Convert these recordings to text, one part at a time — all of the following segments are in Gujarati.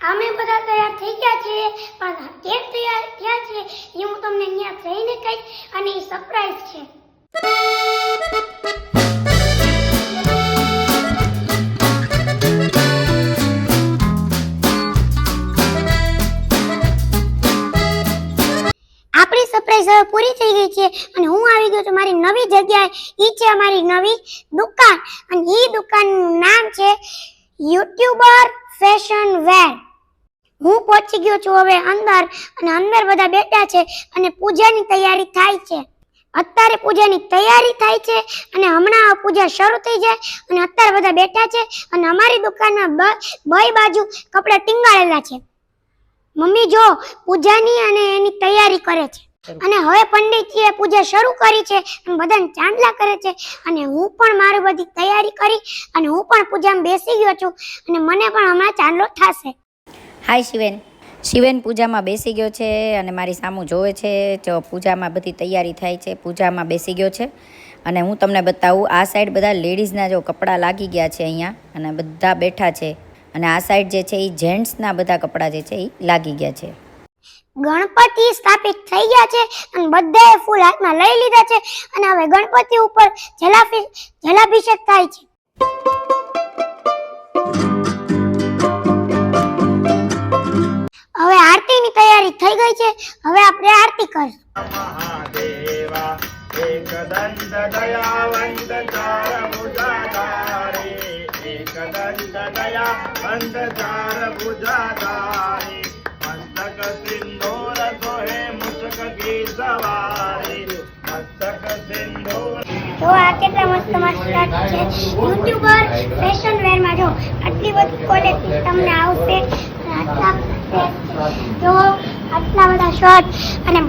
અમે બધા તૈયાર થઈ ગયા છીએ પણ કેમ તૈયાર થયા છે, એ હું તમને અહીંયા જઈને કહીશ અને એ સરપ્રાઈઝ છે. આપણી સરપ્રાઈઝ હવે પૂરી થઈ ગઈ છે અને હું આવી ગયો છું મારી નવી જગ્યાએ. એ છે અમારી નવી દુકાન અને એ દુકાનનું નામ છે યુટ્યુબર ફેશન વેર. હું પહોંચી ગયો છું હવે અંદર અને અંદર બધા બેઠા છે અને પૂજાની તૈયારી થાય છે. અત્યારે પૂજાની તૈયારી થાય છે અને હમણાં પૂજા શરૂ થઈ જાય અને અત્યારે બધા બેઠા છે અને અમારી દુકાનમાં બ- બઈ બાજુ કપડાં ટીંગાળેલા છે. મમ્મી જો પૂજાની અને એની તૈયારી કરે છે. અને હવે પંડિતજીએ પૂજા શરૂ કરી છે અને બધાને ચાંદલા કરે છે અને હું પણ મારી બધી તૈયારી કરી અને હું પણ પૂજામાં બેસી ગયો છું અને મને પણ હમણાં ચાંદલો થશે. હાય શિવેન શિવેન પૂજામાં બેસી ગયો છે અને મારી સામું જોવે છે. જો પૂજામાં બધી તૈયારી થાય છે. પૂજામાં બેસી ગયો છે. અને હું તમને બતાવું, આ સાઈડ બધા લેડીઝના જો કપડાં લાગી ગયા છે અહીંયા અને બધા બેઠા છે. અને આ સાઈડ જે છે એ જેન્ટ્સના બધા કપડાં જે છે એ લાગી ગયા છે. ગણપતિ સ્થાપિત થઈ ગયા છે અને બધાએ ફૂલ હાથમાં લઈ લીધા છે. અને હવે ગણપતિ ઉપર જલાભિ જલાભિષેક થાય છે. થઈ ગઈ છે હવે આપણે આરતી કરીશું. મહાદેવા એકદંત દયાવંત ચારભુજાધારે એકદંત દયાવંત ચારભુજાધારે મસ્તક સિંદૂર સોહે મુસક તો આ કેટલા મસ્ત મસ્ત છે. યુટ્યુબર ફેશન વેરમાં જો આટલી બધી ક્વોલિટી તમને આવશે તો આટલા બધા શોર્ટ અને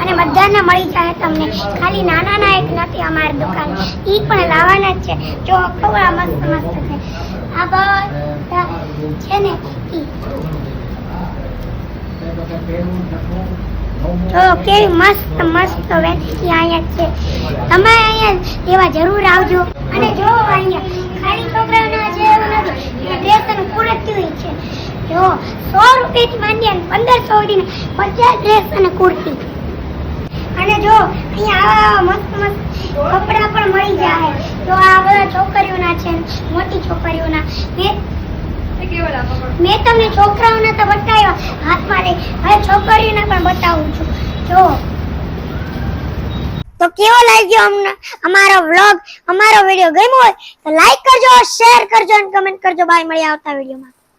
અને બધાને મળી જાય તમને. ખાલી નાના ના એક નથી અમારી દુકાન. ઈ પણ લાવવાના જ છે. જો કેવડા મસ્ત મસ્ત છે. આ બધા છે ને ઈ. જો કેવી મસ્ત મસ્ત વેરાયટી અહીંયા છે. તમે અહીંયા એવા જરૂર આવજો. અને જો અહીંયા ખાલી છોકરાઓના છે એવું નથી ડ્રેસ અને કુર્તી હોય છે જો સો માંડી અને પંદરસો સુધીના બધા ડ્રેસ અને કુર્તી. અને જો અહીંયા આવા મસ્ત મસ્ત કપડાં પણ મળી જાય. તો આ બધા છોકરીઓના છે મોટી છોકરીઓના. મેં તમને છોકરાઓના તો બતાવ્યા. હાથમાં લઈ. હવે છોકરીઓના પણ બતાવું છું. જો. તો કેવો લાગ્યો અમને અમારો વ્લોગ? અમારો વીડિયો ગમ્યો હોય તો લાઈક કરજો શેર કરજો અને કમેન્ટ કરજો. બાય મળી આવતા વિડીયોમાં.